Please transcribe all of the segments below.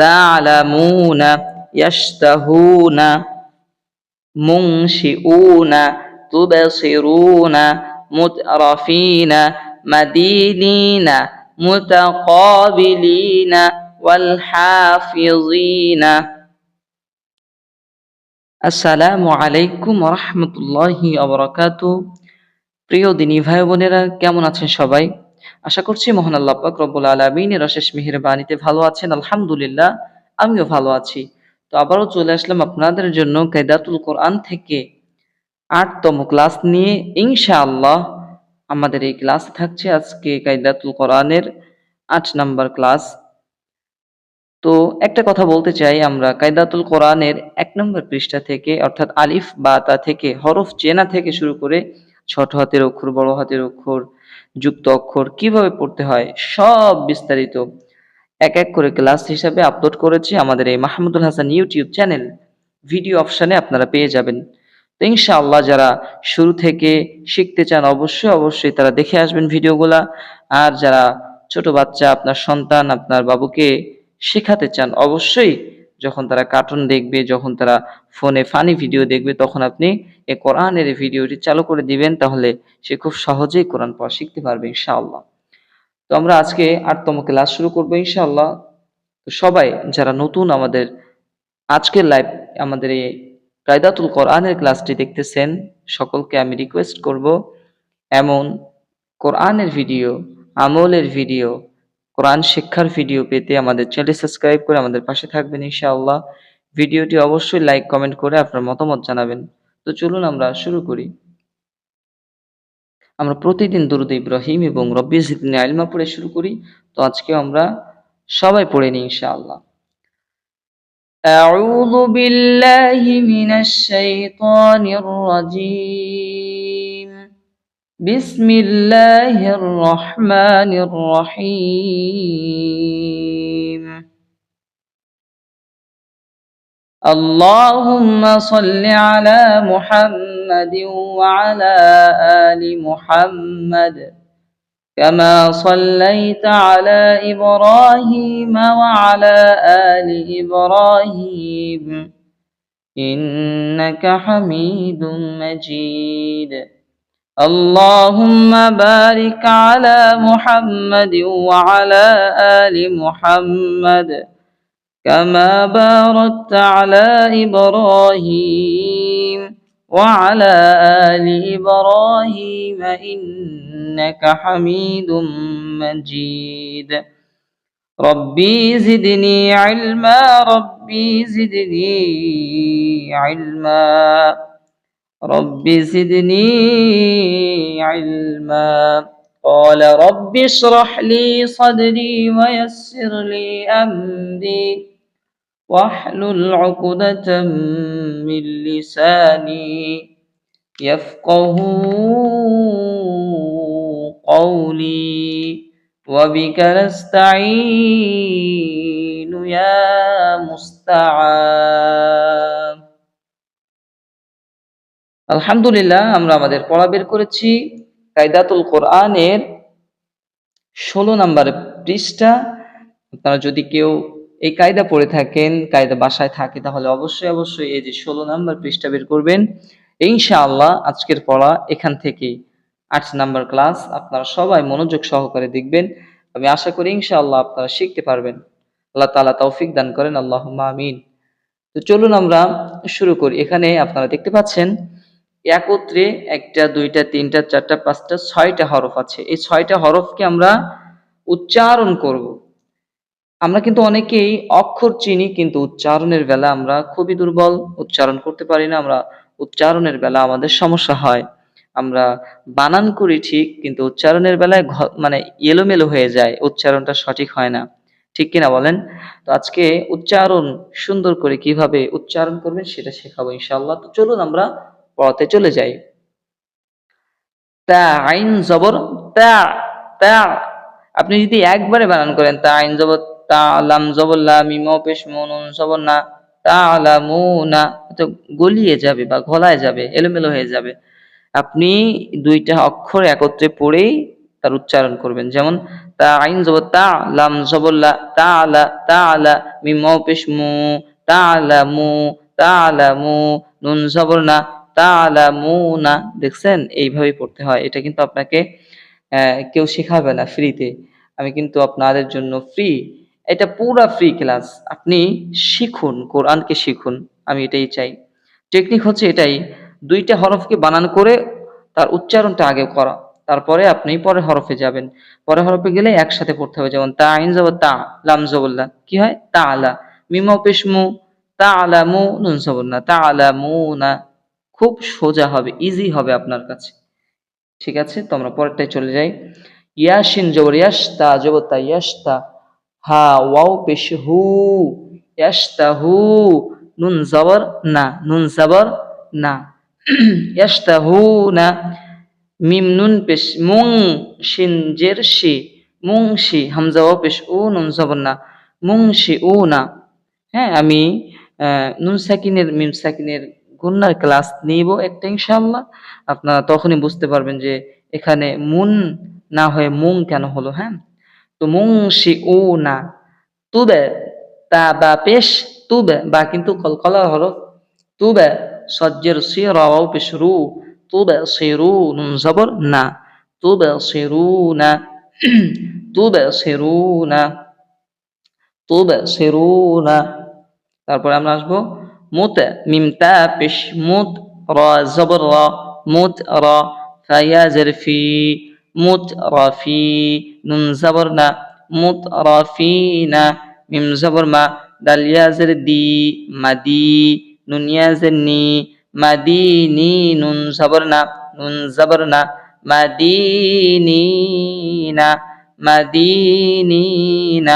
تعلمون يشتهون منشئون تبصرون مترفين مدينين متقابلين والحافظين আসসালামু আলাইকুম রহমতুল্লাহি অবরাকাতু প্রিয় দিনী ভাই বোনেরা কেমন আছেন সবাই আশা করছি মহান আল্লাহ পাক রব্বুল আলামিনের অশেষ মেহেরবানিতে ভালো আছেন, আলহামদুলিল্লাহ, আমিও ভালো আছি। তো আবারও চলে আসলাম আপনাদের জন্য কায়দাতুল কোরআন থেকে আটতম ক্লাস নিয়ে। ইনশাআল্লাহ আমাদের এই ক্লাস থাকছে আজকে কায়দাতুল কোরআনের আট নাম্বার ক্লাস। তো একটা কথা বলতে চাই আমরা কায়দাতুল কোরআনের এক নম্বর পৃষ্ঠা থেকে, অর্থাৎ আলিফ বা তা থেকে, হরফ চেনা থেকে শুরু করে ছোট হাতের অক্ষর, বড় হাতের অক্ষর যুক্ত অক্ষর কীভাবে পড়তে হয়, সব বিস্তারিত এক এক করে ক্লাস হিসাবে আপলোড করেছি আমাদের এই Mahmudul Hasan YouTube channel. Video অপশানে আপনারা পেয়ে যাবেন। তো ইনশাআল্লাহ যারা শুরু থেকে শিখতে চান অবশ্যই অবশ্যই তারা দেখে আসবেন ভিডিওগুলা। আর যারা ছোট বাচ্চা, আপনার সন্তান, আপনার বাবুকে শেখাতে চান, অবশ্যই যখন তারা কার্টুন দেখবে, যখন তারা ফোনে ফানি ভিডিও দেখবে, তখন আপনি এই কোরআনের ভিডিওটি চালু করে দিবেন, তাহলে সে খুব সহজেই কোরআন পড়া শিখতে পারবে, ইনশাআল্লাহ। তো আমরা আজকে আটতম ক্লাস শুরু করব, ইনশাআল্লাহ। তো সবাই যারা নতুন আমাদের, আজকের লাইভ আমাদের এই কায়দাতুল কোরআনের ক্লাসটি দেখতেছেন, সকলকে আমি রিকোয়েস্ট করব, এমন কোরআনের ভিডিও আমলের ভিডিও কোরআন শিক্ষার ভিডিও পেতে আমাদের চ্যানেল সাবস্ক্রাইব করে আমাদের পাশে থাকবেন ইনশাআল্লাহ ভিডিওটি অবশ্যই লাইক কমেন্ট করে আপনার মতামত জানাবেন তো চলুন আমরা শুরু করি আমরা প্রতিদিন দুরুদ ইব্রাহিম এবং রব্বি জিদনি আলমা পড়ে শুরু করি তো আজকে আমরা সবাই পড়ে নিই ইনশাআল্লাহ أعوذ بالله من الشيطان الرجيم بسم الله الرحمن الرحيم. اللهم صل على محمد وعلى آل محمد كما صليت على إبراهيم وعلى آل إبراهيم. إنك حميد مجيد. اللهم بارك على محمد وعلى آل محمد كما باركت على إبراهيم وعلى آل إبراهيم إنك حميد مجيد. ربي زدني علما ربي زدني علما. ربي زدني علما. قال رب اشرح لي صدري ويسر لي أمري. واحلل عقدة من لساني يفقه قولي. وبك نستعين يا مستعان. আলহামদুলিল্লাহ, আমরা আমাদের পড়া বের করেছি কায়দাতুল কোরআনের ষোলো নাম্বার পৃষ্ঠা। আপনারা যদি কেউ এই কায়দা পড়ে থাকেন, কায়দা বাসায় থাকে, তাহলে অবশ্যই অবশ্যই এই যে ষোলো নাম্বার পৃষ্ঠা বের করবেন। ইনশাআল্লাহ, আজকের পড়া এখান থেকে আট নাম্বার ক্লাস, আপনারা সবাই মনোযোগ সহকারে দেখবেন। আমি আশা করি ইনশাআল্লাহ আপনারা শিখতে পারবেন। আল্লাহ তালা তৌফিক দান করেন আল্লাহ আমিন। তো চলুন আমরা শুরু করি। এখানে আপনারা দেখতে পাচ্ছেন একত্রে একটা, দুইটা, তিনটা, চারটা, পাঁচটা, ছয়টা হরফ আছে। এই ছয়টা হরফকে আমরা উচ্চারণ করব। আমরা কিন্তু অনেকেই অক্ষর চিনি, কিন্তু উচ্চারণের বেলা আমরা খুবই দুর্বল, উচ্চারণ করতে পারি না, আমরা উচ্চারণের বেলা আমাদের সমস্যা হয়। আমরা বানান করি ঠিক, কিন্তু উচ্চারণের বেলায় মানে এলোমেলো হয়ে যায়, উচ্চারণটা সঠিক হয় না। ঠিক কিনা বলেন? তো আজকে উচ্চারণ সুন্দর করে কীভাবে উচ্চারণ করবেন সেটা শেখাবো ইনশাআল্লাহ। তো চলুন আমরা পড়াতে চলে যাই তা আইন জবর, তা তা। আপনি যদি একবারে বানান করেন, তা আইন জবর, তা লাম জবর, লা মিম পেশ মনুন জবর না, তা না। তো গলিয়ে যাবে বা গলায় যাবে, এলোমেলো হয়ে যাবে। আপনি দুইটা অক্ষর একত্রে পড়েই তার উচ্চারণ করবেন। যেমন, তা আইন জবর, তা লাম জবল্লা তা আলা তা আলা মিম ওয়াও পেশ মু, তা আলা মু তা আলা মু নুন জবর না তা আলা মু না দেখছেন? এইভাবেই পড়তে হয়। এটা কিন্তু আপনাকে কেউ শেখাবে না ফ্রিতে। আমি কিন্তু আপনাদের জন্য ফ্রি। এটা পুরা ফ্রি ক্লাস। আপনি শিখুন, কোরআনকে শিখুন। আমি এটাই চাই। টেকনিক হচ্ছে এটাই। দুইটা হরফকে বানান করে তার উচ্চারণটা আগে করা। তারপরে আপনি পরের হরফে যাবেন। পরের হরফে গেলে একসাথে পড়তে হবে। যেমন তা, আইন যাব তা, লাম জবল্লা কি হয়? তা আলা মিমো পেশমু তা আলা মু নুন জবল্লা তা আলা মু না খুব সোজা হবে ইজি হবে আপনার কাছে। ঠিক আছে? তো আমরা পরেরটায় চলে যাই। ইয়াসিন জবর, ইয়াস্তা, জবর তা, ইয়াস্তা, হা, ওয়াও, পেশ, হু, ইয়াস্তা, হু, নুন, জবর, না, নুন, জবর, না। ইয়াস্তা, হু, না, মিম, নুন, পেশ, মুং, শিন, জের, শি, মুং, শি, হামজা, ওয়াও, পেশ, উ, নুন, জবর, না। মুং, শি, উ, না। হ্যাঁ আমি নুন সাকিনের, মিম সাকিনের গুন্নার ক্লাস নিব একটা ইনশাআল্লাহ। আপনারা তখনই বুঝতে পারবেন যে এখানে মুন না হয়ে মুং কেন হলো হ্যাঁ? তো মুং শি উ না, তুবে তা বা পেশ তুবে বা কিন্তু কলকলা হলো তুবে সজ্জের সি রাও পেশ রু, তুবে সিরু নুন জবর না, তুবে সিরু না, তুবে সিরু না, তুবে সিরু না। তারপরে আমরা আসব মুত মিমতা পেশ, মুত র, জবর র, মুত র, ফায়া জরফি মুত রফি নুন জবর না, মুত রফিনা মিম জবর মা, দাল ইয়াজের দি, মাদি, নুন ইয়াজের নি মাদিনি নুন জবর না, নুন জবর না মাদিনিনা মাদিনিনা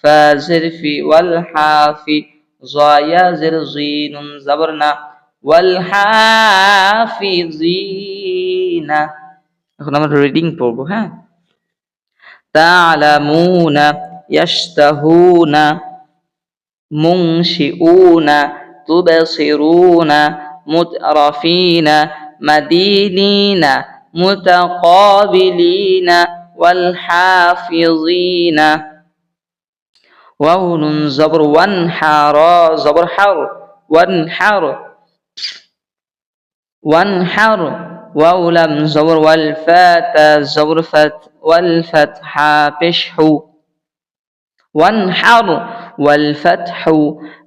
ফাজের ফি ওয়াল হাফি জয়া জের জিনুন জবর না ওয়াল হাফিজিনা এখন আমরা রিডিং পড়বো হ্যাঁ তালামুনা ইয়াশতাহুনা منشئون تبصرون مترفين مدينين متقابلين والحافظين واو نون زبر وانحر زبر حر وانحر وانحر واو لم زبر والفات زبر فت والفتح بشحو وانحر والفتح.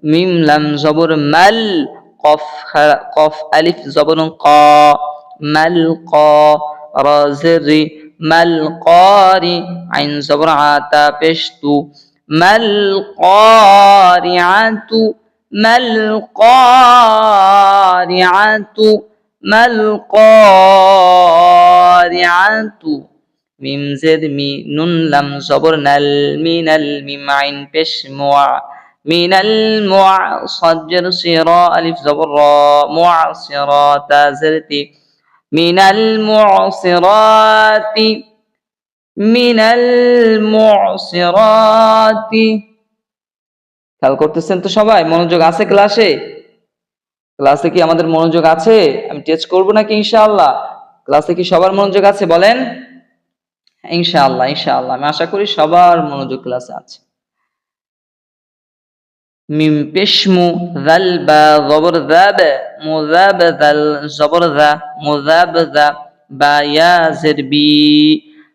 ميم لم زبر مل. قف قف ألف زبر قا. مل قا. را مل قاري عين زبر عتا بشتو ما القارعة ما القارعة ما القارعة. ميم زد مي نون لم صبر نل من الميم عين بش مع من المع صجر صراء ألف زبر معصرات زرتي من المعصرات খেয়াল করতেছেন তো সবাই? মনোযোগ আছে ক্লাসে? ক্লাসে কি আমাদের মনোযোগ আছে? আমি টেস্ট করব নাকি ইনশাআল্লাহ? ক্লাসে কি সবার মনোযোগ আছে বলেন? ইনশাআল্লাহ ইনশাআল্লাহ। আমি আশা করি সবার মনোযোগ ক্লাসে আছে। মিম পেশমু যাল বা জবর যাব মুযাব যাল জবর যা মুযাব যা, বা ইয়া জের বি।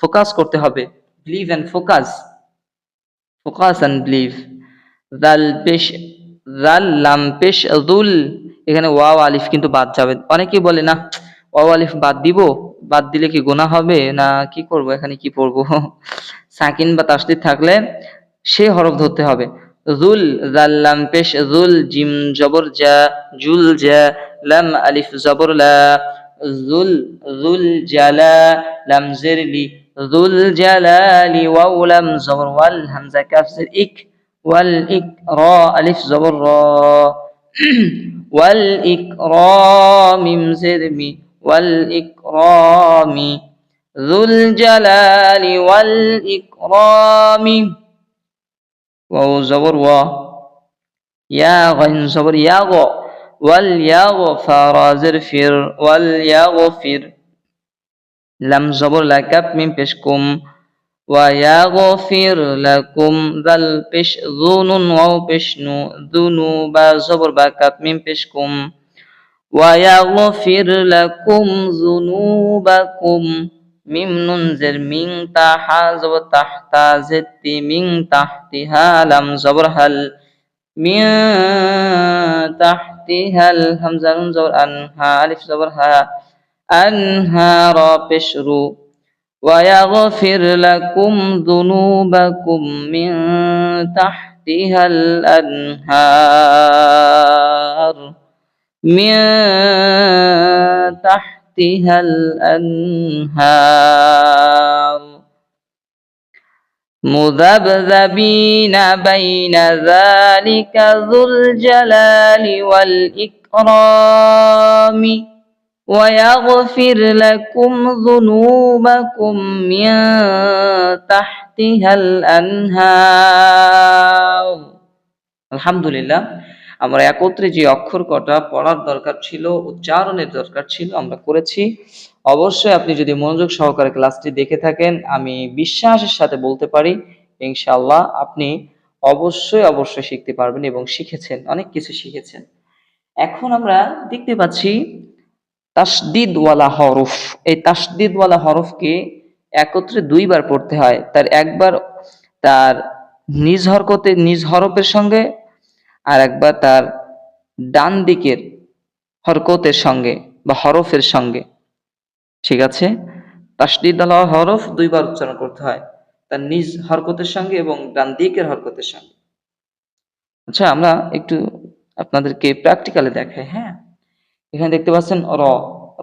ফোকাস করতে হবে। Believe and focus focus and believe জাল পেশ জাল লাম পেশ জুল এখানে ওয়াও, আলিফ কিন্তু বাদ যাবে। অনেকেই বলে, না, ওয়াও, আলিফ বাদ দিব। বাদ দিলে কি গোনা হবে? না, কি করব? এখানে কি পড়ব? সাকিন বা তাসদিদ থাকলে সে হরফ ধরতে হবে। জুল, জাল, লাম, পেশ, জুল, জিম, জবর, জা, জুল, জা, লাম, আলিফ, জবর, লা। জুল জুল জালা লাম জেরলি জুল জালালি ওয়াও লাম জবর ওয়াল হামজা কাফ জের ইক ওয়াল ইক র আলিফ জবর র ওয়াল ইক র মিম জের মি ওয়াল ইক র মি জুল জালালি লাম জবর লাকাপ মিম পেশ কুম ويغفر لكم ذا البش ذون واو بشنو ذنوب زبر باكات من بشكم ويغفر لكم ذنوبكم মিম নুন জের মিং তাহা জব তাহতা জেতি মিং তাহতিহা লাম জবর হাল মিন তাহতিহাল হামজা নুন জবর আনহা আলিফ জবর হা أنهار بشرو ويغفر لكم ذنوبكم من تحتها الأنهار من تحتها الأنهار مذبذبين بين ذلك ذو الجلال والإكرام ويغفر لكم ذنوبكم من تحتها الأنهار الحمد لله আমরা একত্রে যে অক্ষর কটা পড়ার দরকার ছিল উচ্চারণের দরকার ছিল আমরা করেছি অবশ্যই আপনি যদি মনোযোগ সহকারে ক্লাসটি দেখে থাকেন আমি বিশ্বাসের সাথে বলতে পারি ইনশাআল্লাহ আপনি অবশ্যই অবশ্যই শিখতে পারবেন এবং শিখেছেন অনেক কিছু শিখেছেন এখন আমরা দেখতে পাচ্ছি তাসদিদওয়ালা হরফ। এই তাসদিদওয়ালা হরফকে একত্রে দুইবার পড়তে হয়। তার একবার তার নিজ হরকতে, নিজ হরফের সঙ্গে আর একবার তার ডান দিকের হরকতের সঙ্গে বা হরফের সঙ্গে। ঠিক আছে? তাসদিদওয়ালা হরফ দুইবার উচ্চারণ করতে হয়। তার নিজ হরকতের সঙ্গে এবং ডান দিকের হরকতের সঙ্গে। আচ্ছা আমরা একটু আপনাদেরকে প্র্যাকটিক্যালে দেখাই হ্যাঁ? এখানে দেখতে পাচ্ছেন র।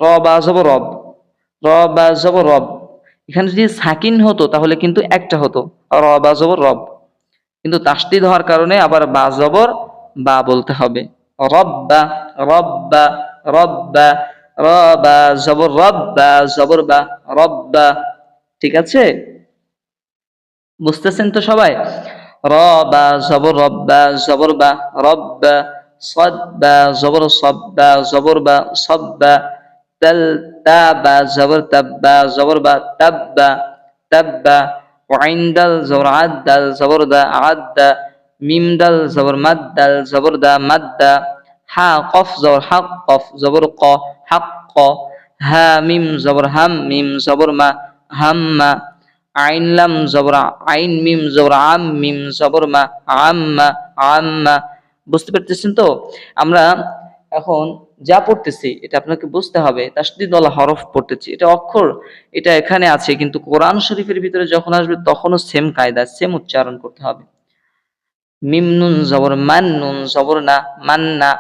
র বা জব রব। র বা জব রব। এখানে যদি সাকিন হতো, তাহলে কিন্তু একটা হতো। র বা জবর রব। কিন্তু তাসদিদ হওয়ার কারণে আবার বা জবর বা বলতে হবে। রব্বা রব্বা রব্বা রবা জবর রব্বা জবর বা রব্বা ঠিক আছে? বুঝতেছেন তো সবাই? রবা জবর রব্বা জবর বা। রব্বা জবর সব্বা, জবর বা সব্বা, তাল তাবা জবর তাব্বা, জবর বা তাব্বা তাব্বা ওয়াইন্দাল জবর আদ্দাল জবর দা আদ্দা মিমদাল জবর মাদ্দাল জবর দা মাদ্দা হা কফ জবর হাক কফ জবর ক হাক ক, হা মিম জবর হাম মিম জবর মা হাম মা, আইন জবর আইন মিম জবর আম মিম জবর মা আম্মা আম্মা বুঝতে পারতেছেন তো? আমরা এখন যা পড়তেছি, এটা আপনাকে বুঝতে হবে। তাসদিদওয়ালা হরফ পড়তেছি। এটা অক্ষর, এটা এখানে আছে, কিন্তু কোরআন শরীফের ভিতরে যখন আসবে, তখনও সেম কায়দা সেম উচ্চারণ করতে হবে। মিম নুন জবর, মান নুন জবর না মান্না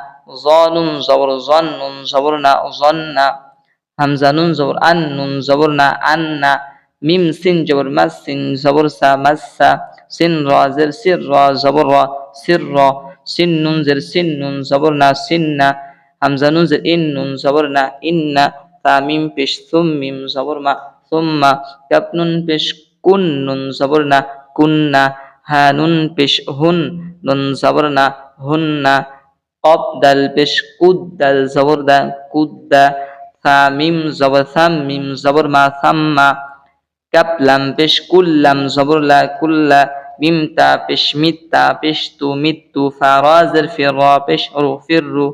জনুন জবর, জন নুন জবর না জন্না হামজা নুন জবর, আন নুন জবর না আন্না মিম সিন জবর, মাস সিন জবর সা মাসসা সিন র, জের, সির র, জবর র, সির র সিন নুন জের সিন নুন জবর না নুন জের ইন নুন জবর না তামিম পেশ সুম মিম জবর সুম্মা কাপ পেশ কুন নুন জবর না হা নুন পেশ হুন নুন জবর না কপ দাল পেশ কুদ দাল জবর দা কুদ্দা মিম জবর সাম মিম জবর মা সাম্মা কাপ লাম পেশ কুল্লাম জবর কুল্লা মিমতা পেশ মিত্তা পেশ তু মিত্তু ফারাজের ফির পেশরু ফিররু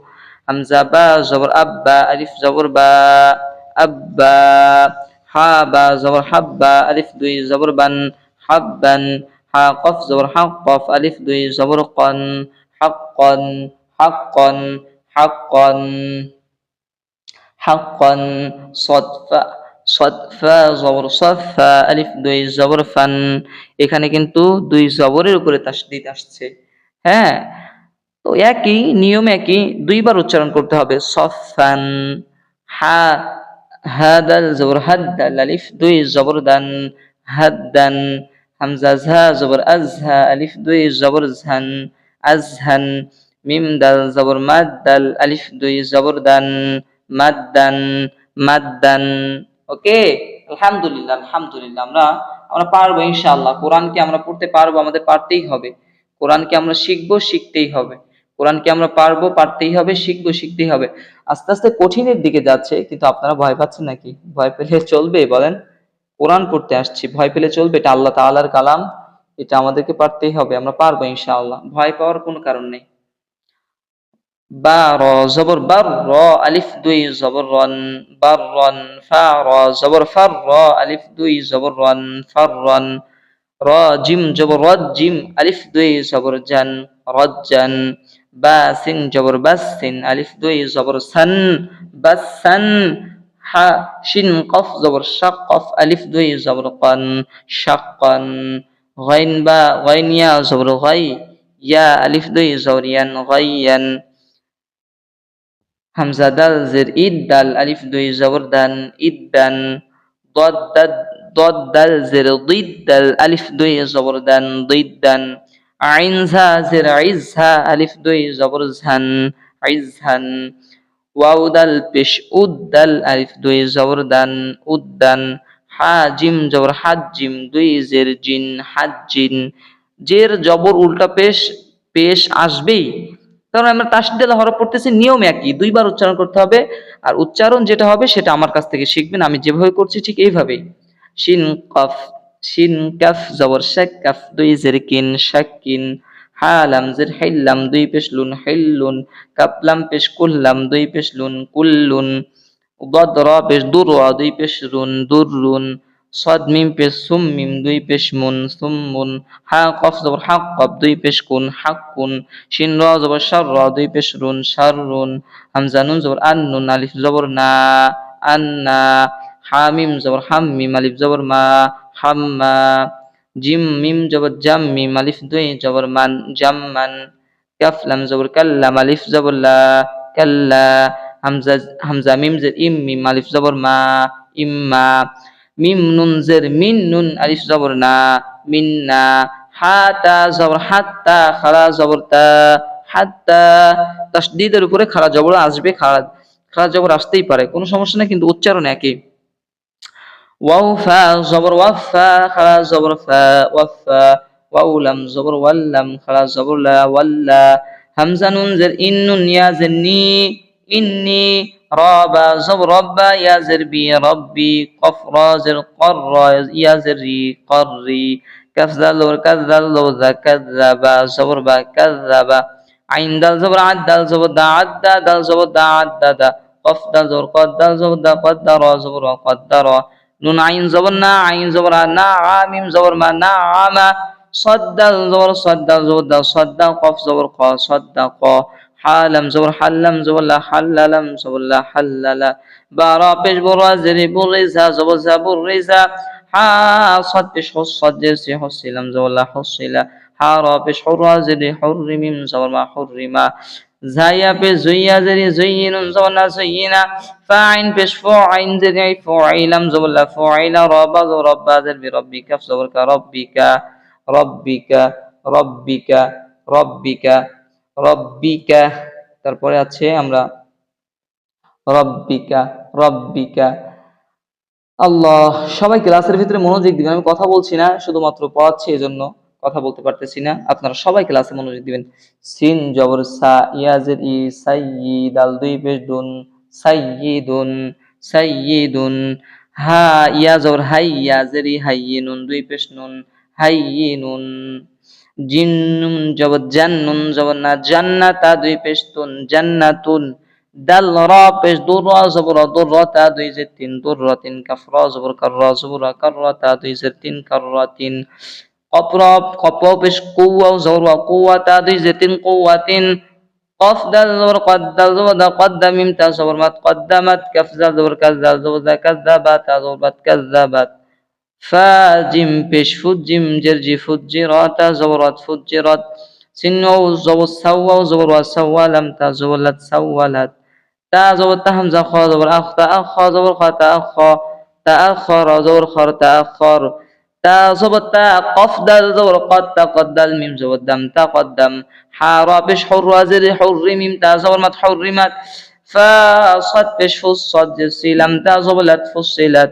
হামজা বা জবর আব্বা আলিফ জবর বা আব্বা হা বা জবর হাব্বা আলিফ দুই জবর বান হাব্বান হা কফ জবর হাক কফ আলিফ দুই জবর কন হাক্কন হাক্কন হাক্কন হাক্কন জবর এখানে কিন্তু দুই জবরের উপরে তাসদিদ আসছে। হ্যাঁ? তো একই, নিয়ম একই, দুইবার উচ্চারণ করতে হবে সফান হা জবর দান হামজা, ঝা, জবর আজহা আজহান। মিম, দাল, জবর দান মাদ্দান মাদ্দান ওকে? আলহামদুলিল্লাহ আলহামদুলিল্লাহ। আমরা আমরা পারব ইনশাআল্লাহ। কোরআনকে আমরা পড়তে পারব, আমাদের পারতেই হবে। কোরআনকে আমরা শিখব, শিখতেই হবে। কোরআনকে আমরা পারব, পারতেই হবে, শিখব, শিখতেই হবে। আস্তে আস্তে কঠিনের দিকে যাচ্ছে, কিন্তু আপনারা ভয় পাচ্ছেন নাকি? ভয় পেলে চলবে, বলেন। কোরআন পড়তে আসছি, ভয় পেলে চলবে, এটা আল্লাহ তাআলার কালাম, এটা আমাদেরকে পারতেই হবে, আমরা পারব ইনশাআল্লাহ। ভয় পাওয়ার কোনো কারণ নেই। বা র জবর বার র আলিফ দুই জবর রন বার রন ফা র জবর ফার র আলিফ দুই জবর রন ফার রন র জিম জবর রদ জিম আলিফ দুই জবর জান রজ্জান বা সিন জবর বাস সিন আলিফ দুই জবর সান বাসান হা শিন কফ জবর শাক কফ আলিফ দুই জবর কান শাক্কান غين با غين يا زبر غي يا ألف دوي زوريان غيان হামজা দাল জের ইদ দাল, আলিফ দুই জবর দান ইদ দান, দদ দাদ, দদ দাল জের দিদ দাল, আলিফ দুই জবর দান, দিদ দান, আইন ঝা জের ইজহা আলিফ দুই জবর ঝান ইজহান ওয়াউ দাল পেশ উদ দাল, আলিফ দুই জবর দান উদ্দান হা জিম জবর হাত জিম, দুই জের জিন হাত জিন, জের জবর উল্টা পেশ পেশ আসবেই কারণ আমরা তাসদিদ হরফ পড়তেছি নিয়ম একই দুইবার উচ্চারণ করতে হবে আর উচ্চারণ যেটা হবে সেটা আমার কাছ থেকে শিখবেন আমি যেভাবে করছি ঠিক এইভাবেই শিন কফ শিন কাফ জবর শেক কাফ দুই জের কিন শাকিন হালাম জের হাইল্লাম দুই পেশ লুন হাইল্লুন কাপলাম পেশ কুল্লাম দুই পেশ লুন কুল্লুন ضد را পেশ দুর দুই পেশ রুন দুররুন সদ মিম পেশ সুম মিম দুই পেশ মুন সুম মুন হা কফ জবর হাক কফ, দুই পেশ কুন হাক কুন, শিন র জবর শার র, দুই পেশ রুন শার রুন, হামজা নুন জবর আন নুন, আলিফ জবর না, আন না হামিম জবর হাম মিম, আলিফ জবর মা হাম্মা জিম মিম জবর জাম মিম, আলিফ দুই জবর মান, জাম মান, কাফ লাম জবর কাল্লাম আলিফ জবর লা, কাল্লা, হামজা হামজা মিম জের ইম মিম, আলিফ জবর মা ইম্মা মিম নুন জের মিন নুন আলিফ জবর না মিন্না হাতা জবর হাত্তা খারা জবর তা হাত্তা তাসদিদের উপরে খারা জবর আসবে খারা খারা জবর আসতেই পারে, কোনো সমস্যা নেই, কিন্তু উচ্চারণ একই। ওয়াও ফা জবর ওয়াফা খারা জবর, ফা ওয়াফা ওয়াউ লাম জবর ওয়াল্লাম খারা জবর, লা ওয়াল্লা হামজা নুন জের, ইন নুন, ইয়া জের, নি। إني رابا زب ربا يا زربي ربي قفرا زر قرا يا زري قري. كذل وكذل ذا كذب زبر كذب. عين دل زبر عد دل زبر دا عد دل زبر دا عد دا قف دل زبر قد دل زبر دا قدر زبر قدر. نون عين زبر نا عين زبر نا عامم زبر ما نا عاما صد دل زبر صد دل زبر دا صد قف زبر قا صد قا حالم زور حلم زولا حللم زولا لا حللا برا پیش برا زری برزا زبر زبر رزا حاصد پیش حصد درسی حصلم زبر لا حصلا حارا پیش حرا زری حرمیم ما حرما. زايا بيش زيا زري زين زولا زينا فاعن بيش فوعين زري فوعيلا زولا فوعيلا ربا زو ربا زر بربك فزورك ربك ربك ربك ربك ربك রব্বিকা, তারপরে আছে আমরা রব্বিকা রব্বিকা। আল্লাহ, সবাই ক্লাসের ভিতরে মনোযোগ দিবেন, আমি কথা বলছি না, শুধুমাত্র পড়াচ্ছি এজন্য কথা বলতে পারতেছি না। আপনারা সবাই ক্লাসে মনোযোগ দিবেন। সিন জবর সা ইয়াজের ই সাইয়িদ আল দুই পেশ দুন সাইয়িদুন সাইয়িদুন হা, ইয়া জবর হাই ইয়াজের ই হাইয়িনুন দুই পেশ নুন হাইয়িনুন জিন্নুন জবর জান্নুন জবর না জান্নাতা দুই পেশ তুন জান্নাতুন দাল র পেশ দুর জবর দুর তা দুই যে তিন দুর তিন কাফ র জবর কার র জবর কার তা দুই যে তিন কার তিন قبرب قبرب পেশ قوة وزور وقوة দুই জেতিন قوة قف دال زور قد دال زور دا قدم امتا زور مت قدمت كف زال زور كز دال زور دا كذبت زور بت كذبت فاجم بش فجم جرج فجرات زورت فجرت. سنو زو سوا زور وسوا لم تزولت سولت. تا زور تهمزه خا زور اخ تا اخ زور خا تا اخ تأخر زور خر تأخر تا صبت تا قف دل زور قد تقدل ميم زو دم تقدم. حارا بش حر زر حر ميم تا زور مت حرمت فصد بش فصد سلم تا زبلت فصلت.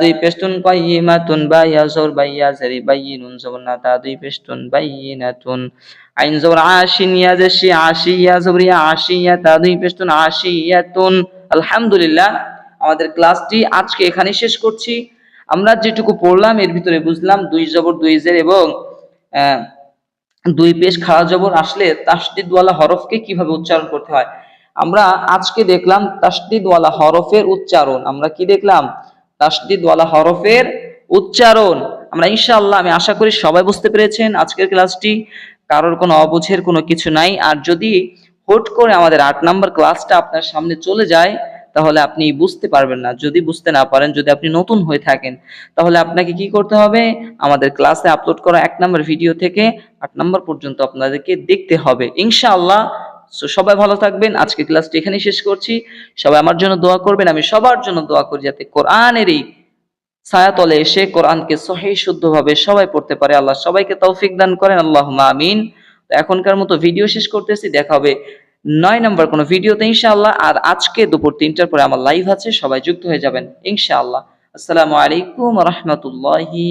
দুই পেস্তুন কয়্যিমাতুন বাইয়া জবর বাইয়া জেরি বাইয়িনুন জবর না, তা দুই পেস্তুন বাইয়িনাতুন। আইন জবর আশিন ইয়া জেশি আশিয়া জবর ইয়া আশিয়া, তা দুই পেস্তুন আশিয়াতুন। আলহামদুলিল্লাহ, আমাদের ক্লাসটি আজকে এখানে শেষ করছি। আমরা যেটুকু পড়লাম, এর ভিতরে বুঝলাম দুই জবর, দুই জের এবং দুই পেশ খাড়া জবর আসলে তাসদিদওয়ালা হরফকে কীভাবে উচ্চারণ করতে হয়। আমরা আজকে দেখলাম তাসদিদওয়ালা হরফের উচ্চারণ। আমরা কি দেখলাম? তাসদিদওয়ালা হরফের উচ্চারণ। আমরা ইনশাআল্লাহ, আমি আশা করি সবাই বুঝতে পেরেছেন আজকের ক্লাসটি। কারোর কোনো অবুঝের কোনো কিছু নাই। আর যদি হুট করে আমাদের আট নাম্বার ক্লাসটা আপনার সামনে চলে যায়, তাহলে আপনি বুঝতে পারবেন না। যদি বুঝতে না পারেন, যদি আপনি নতুন হয়ে থাকেন, তাহলে আপনাকে কি করতে হবে? আমাদের ক্লাসে আপলোড করা এক নম্বর ভিডিও থেকে আট নম্বর পর্যন্ত আপনাদেরকে দেখতে হবে। ইনশাআল্লাহ So, সবাই ভালো থাকবেন। আজকে ক্লাসটি এখানেই শেষ করছি। সবাই আমার জন্য দোয়া করবেন। আমি সবার জন্য দোয়া করি যাতে কোরআনের এই ছায়াতলে এসে কোরআনকে সহি শুদ্ধভাবে সবাই পড়তে পারে। আল্লাহ সবাইকে তৌফিক দান করেন। আল্লাহ আমিন। এখনকার মতো ভিডিও শেষ করতেছি। দেখা হবে নয় নম্বর কোনো ভিডিওতে ইনশাআল্লাহ। আর আজকে দুপুর তিনটার পরে আমার লাইভ আছে। সবাই যুক্ত হয়ে যাবেন ইনশাআল্লাহ। আসসালামু আলাইকুম রহমতুল্লাহি